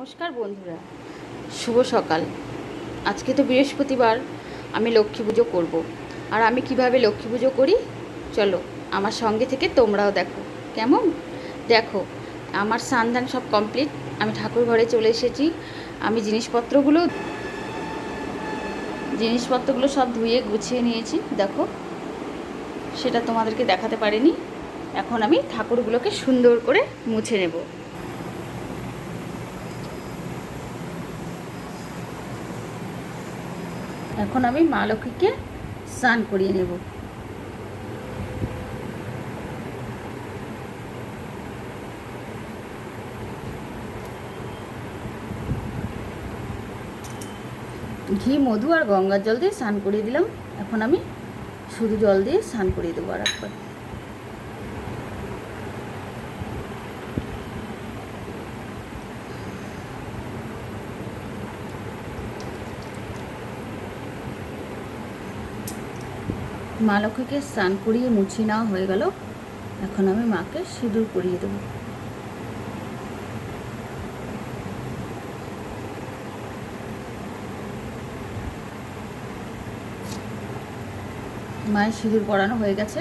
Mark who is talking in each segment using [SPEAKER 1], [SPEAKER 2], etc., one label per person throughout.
[SPEAKER 1] নমস্কার বন্ধুরা, শুভ সকাল। আজকে তো বৃহস্পতিবার, আমি লক্ষ্মী পুজো করব। আর আমি কীভাবে লক্ষ্মী পুজো করি? চলো, আমার সঙ্গে থেকে তোমরাও দেখো। কেমন? দেখো, আমার সান্ধান সব কমপ্লিট আমি ঠাকুর ঘরে চলে এসেছি। আমি জিনিসপত্রগুলো জিনিসপত্রগুলো সব ধুয়ে গুছিয়ে নিয়েছি। দেখো, সেটা তোমাদেরকে দেখাতে পারিনি। এখন আমি ঠাকুরগুলোকে সুন্দর করে মুছে নেব। এখন আমি মা লক্ষ্মীকে স্নান করিয়ে নেব। ঘি, মধু আর গঙ্গার জল দিয়ে স্নান করিয়ে দিলাম। এখন আমি শুধু জল দিয়ে স্নান করিয়ে দেবো আর একবার মা লক্ষ্মীকে স্নান করিয়ে মুছিয়ে নেওয়া হয়ে গেল। এখন আমি মাকে সিঁদুর করিয়ে দেবো। মায়ের সিঁদুর পরানো হয়ে গেছে।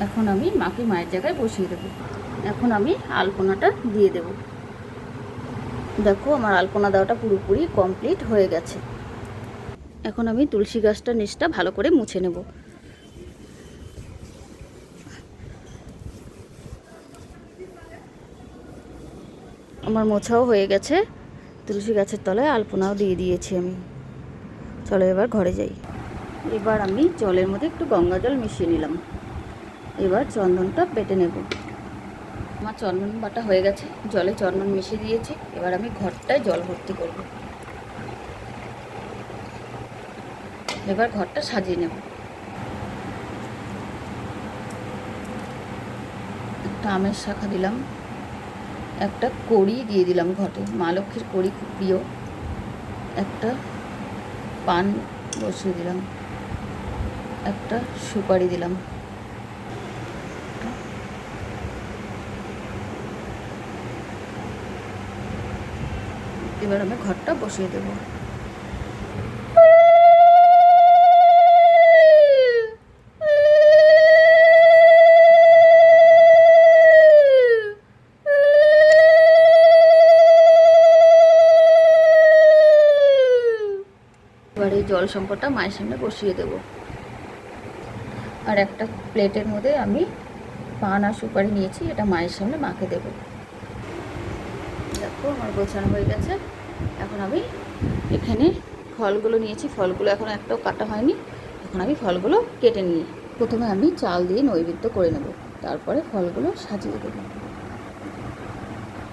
[SPEAKER 1] এখন আমি মাকে মায়ের জায়গায় বসিয়ে দেবো। এখন আমি আলপনাটা দিয়ে দেব। দেখো, আমার আলপনা দেওয়াটা পুরোপুরি কমপ্লিট হয়ে গেছে। এখন আমি তুলসী গাছটা নিচটা ভালো করে মুছে নেব। আমার মোছাও হয়ে গেছে। তুলসী গাছের তলায় আলপনাও দিয়ে দিয়েছি আমি। চলো এবার ঘরে যাই। এবার আমি জলের মধ্যে একটু গঙ্গা জল মিশিয়ে নিলাম। এবার চন্দনটা বেটে নেব। আমার চন্দন বাটা হয়ে গেছে, জলে চন্দন মিশিয়ে দিয়েছি, এবার আমি ঘরটায় জল ভর্তি করব। এবার ঘরটা সাজিয়ে নেব। একটা আমের শাখা দিলাম, একটা কড়ি দিয়ে দিলাম ঘটে মা লক্ষ্মীর কড়ি খুব প্রিয়। একটা পান বসিয়ে দিলাম, একটা সুপারি দিলাম। এবার আমি ঘরটা বসিয়ে দেব। এবার এই জল সম্পদটা মায়ের সামনে বসিয়ে দেব। আর একটা প্লেটের মধ্যে আমি পান আর সুপারি নিয়েছি, এটা মায়ের সামনে মাকে দেব। আমার গোছানো হয়ে গেছে। এখন আমি এখানে ফলগুলো নিয়েছি। ফলগুলো এখন একটাও কাটা হয়নি। এখন আমি ফলগুলো কেটে নিই। প্রথমে আমি চাল দিয়ে নৈবেদ্য করে নেব। তারপরে ফলগুলো সাজিয়ে দেব।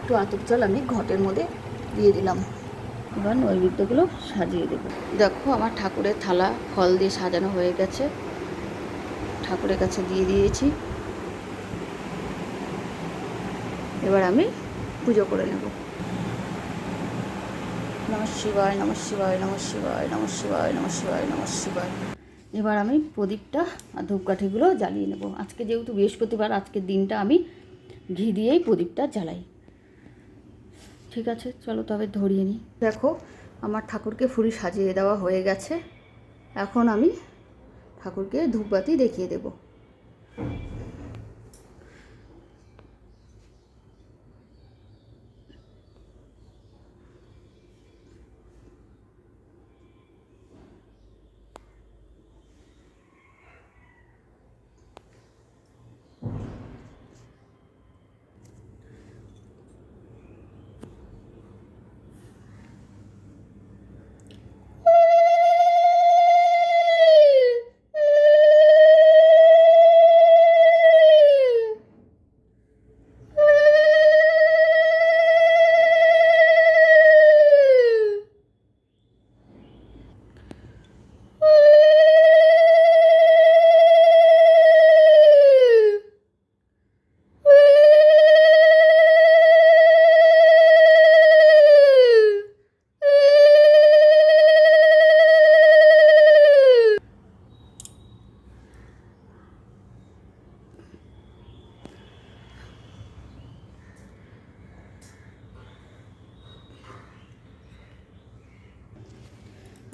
[SPEAKER 1] একটু আতপ চাল আমি ঘটের মধ্যে দিয়ে দিলাম। এবার নৈবেদ্যগুলো সাজিয়ে দেব। দেখো, আমার ঠাকুরের থালা ফল দিয়ে সাজানো হয়ে গেছে। ঠাকুরের কাছে দিয়ে দিয়েছি। এবার আমি পুজো করে নেব। নম শিবায় নম শিবায় নম শিবায় নম শিবায় নম শিবায় নম শিবায়। এবার আমি প্রদীপটা আর ধূপকাঠিগুলো জ্বালিয়ে নেব। আজকে যেহেতু বৃহস্পতিবার, আজকের দিনটা আমি ঘি দিয়েই প্রদীপটা জ্বালাই। ঠিক আছে, চলো তবে ধরিয়ে নিই। দেখো, আমার ঠাকুরকে ফুল সাজিয়ে দেওয়া হয়ে গেছে। এখন আমি ঠাকুরকে ধূপবাতি দেখিয়ে দেব।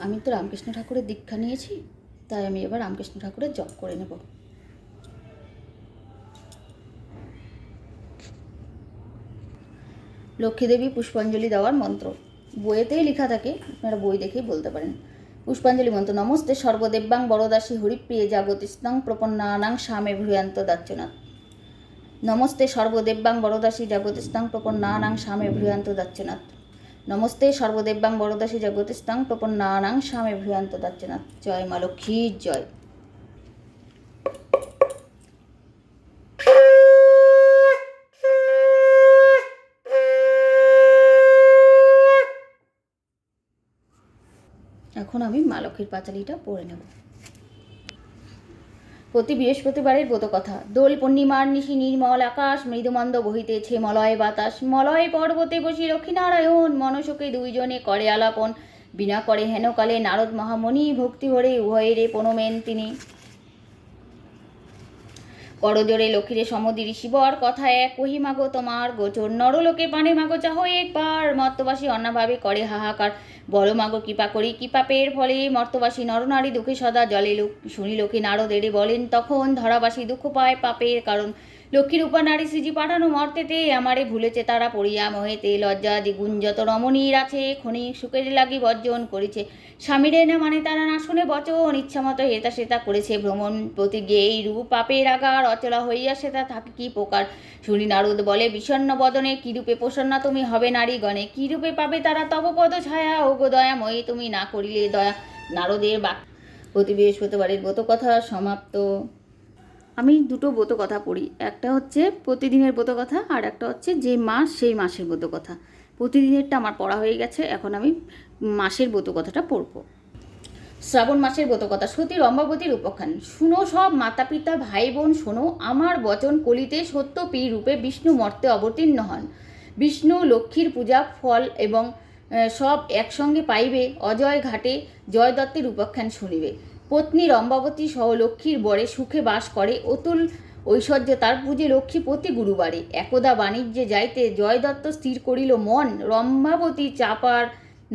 [SPEAKER 1] আমি তো রামকৃষ্ণ ঠাকুরের দীক্ষা নিয়েছি, তাই আমি এবার রামকৃষ্ণ ঠাকুরের জপ করে নেব। লক্ষ্মীদেবী পুষ্পাঞ্জলি দেওয়ার মন্ত্র। বইয়েতেই লেখা থাকে, আপনারা বই দেখেই বলতে পারেন। পুষ্পাঞ্জলি মন্ত্র, নমস্তে সর্বদেব্যাং বরদাসী হরিপ্রিয়ে জাগতিস্তাং প্রপন্নানাং স্বামে ভূয়ান্ত দাচ্যনাথ। নমস্তে সর্বদেব্যাং বরদাসী জাগতিস্তাং প্রপন্নানাং স্বামে ভূয়ান্ত দাচ্যনাথ। নমস্তে, সর্বদেব্যাং বরদাসী জগতিস্তাং প্রপন্নানাং স্বামী ভূয়ান্ত দাচ্যনাথ জয় মা লক্ষ্মীর জয়। এখন আমি মা পাঁচালিটা পড়ে নেব। প্রতি বৃহস্পতিবারের ব্রত কথা। দোল পূর্ণিমার নিশি নির্মল আকাশ, মৃদুমন্দ বহিতেছে মলয় বাতাস। মলয় পর্বতে বসি লক্ষ্মীনারায়ণ মনসুকে দুইজনে করে আলাপন। বিনা করে হেনকালে নারদ মহামণি ভক্তি ভরে উভয়ের প্রণমেন তিনি। করজোরে লক্ষ্মীরে সমদি শিবর কথায় এক কহি, মাগো, তোমার গোচর নরলোকে পানে মাগো চাহ একবার মর্তবাসী অন্যভাবে করে হাহাকার। বড় মাগো, কৃপা করি কৃপাপের ফলে মর্তবাসী নরনারী দুঃখে সদা জলে লোক শুনি লোকে নারদ এড়ে বলেন, তখন ধরাবাসী দুঃখ পায় পাপের কারণ। লক্ষ্মীর নারী শ্রীজি পাঠানো মর্তেতে আমারে ভুলেছে তারা পড়িয়া মহেতে। লজ্জা দ্বিগুণ যত রমণীর আছে ক্ষণিক সুখের লাগি বর্জন করেছে। স্বামীরে না মানে তারা না শুনে বচন ইচ্ছামতো হেতা সেতা করেছে ভ্রমণ প্রতিজ্ঞে। এই রূপ পাপের আগার অচলা হইয়া সেটা থাকে কি প্রকার? শুনি নারদ বলে, বিষণ্ণ বদনে কিরূপে প্রসন্না তুমি হবে নারী নারীগণে? কিরূপে পাবে তারা তব পদ ছায়া? ও গো দয়াময়ী তুমি না করিলে দয়া। নারদের বাক প্রতি বৃহস্পতিবারের ব্রত কথা সমাপ্ত। আমি দুটো ব্রত কথা পড়ি। একটা হচ্ছে প্রতিদিনের ব্রত কথা আর একটা হচ্ছে যে মাস, সেই মাসের ব্রত কথা। প্রতিদিনেরটা আমার পড়া হয়ে গেছে, এখন আমি মাসের ব্রত কথাটা পড়ব। শ্রাবণ মাসের ব্রত কথা সতী রম্বাবতীর উপাখ্যান। শুনো সব মাতা পিতা ভাই বোন শোনো, আমার বচন কলিতে সত্য পী রূপে বিষ্ণু মর্তে অবতীর্ণ হন। বিষ্ণু, লক্ষ্মীর পূজা, ফল এবং সব একসঙ্গে পাইবে, অজয় ঘাটে জয় দত্তের উপাখ্যান শুনিবে। পত্নী রম্বাবতী সহ লক্ষ্মীর বরে সুখে বাস করে। অতুল ঐশ্বর্য তার পুজে লক্ষ্মী প্রতি গুরুবারে। একদা বাণিজ্যে যাইতে জয় দত্ত স্থির করিল মন। রম্ভাবতী চাপার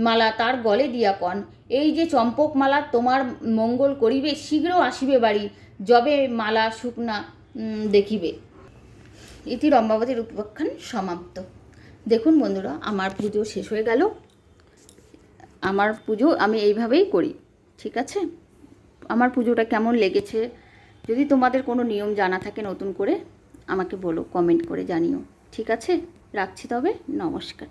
[SPEAKER 1] মালা তার গলে দিয়া কন। এই যে চম্পক মালা তোমার মঙ্গল করিবে, শীঘ্র আসিবে বাড়ি, যবে মালা শুকনা দেখিবে। ইতি রম্বাবতীর উপাখ্যান সমাপ্ত। দেখুন বন্ধুরা, আমার পুজো শেষ হয়ে গেল। আমার পুজো আমি এইভাবেই করি, ঠিক আছে? আমার পুজোটা কেমন লেগেছে? যদি তোমাদের কোনো নিয়ম জানা থাকে নতুন করে, আমাকে বলো কমেন্ট করে জানিও। ঠিক আছে? রাখছি তবে, নমস্কার।